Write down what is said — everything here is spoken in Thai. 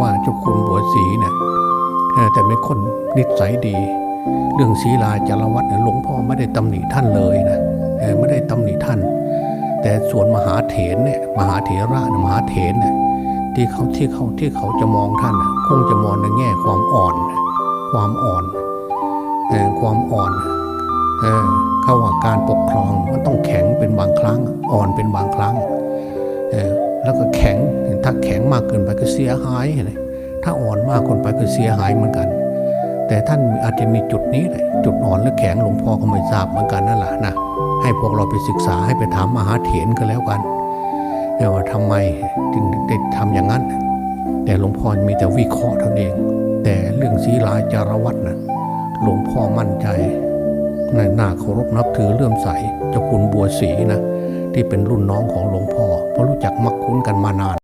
ว่าเจ้าคุณบัวศรีเนี่ยแต่เป็นคนนิสัยดี เรื่องศีลาจารวัตเนี่ยหลวงพ่อไม่ได้ตำหนิท่านเลยนะไม่ได้ตำหนิท่าน แต่ส่วนมหาเถรเนี่ยมหาเถระมหาเถรเนี่ยที่เขาที่เขาที่เขาจะมองท่านคงจะมองในแง่ความอ่อน ความอ่อนความอ่อนเออเขาว่าการปกครองมันต้องแข็งเป็นบางครั้งอ่อนเป็นบางครั้งแล้วก็แข็ง ถ้าแข็งมากเกินไปก็เสียหายเลยถ้าอ่อนมากเกินไปก็เสียหายเหมือนกัน แต่ท่านอาจจะมีจุดนี้แหละจุดอ่อนและแข็งหลวงพ่อก็ไม่ทราบเหมือนกันนั่นแหละนะให้พวกเราไปศึกษาให้ไปถามมหาเถรก็แล้วกันว่าทำไมจึงได้ทำอย่างนั้น แต่หลวงพ่อมีแต่วิเคราะห์เท่านั้นเอง แต่เรื่องศีลาจารวัตนะหลวงพ่อมั่นใจในหน้าเคารพนับถือเลื่อมใสเจ้าคุณบัวศรีนะที่เป็นรุ่นน้องของหลวงพ่อเพราะรู้จักมักคุ้นกันมานาน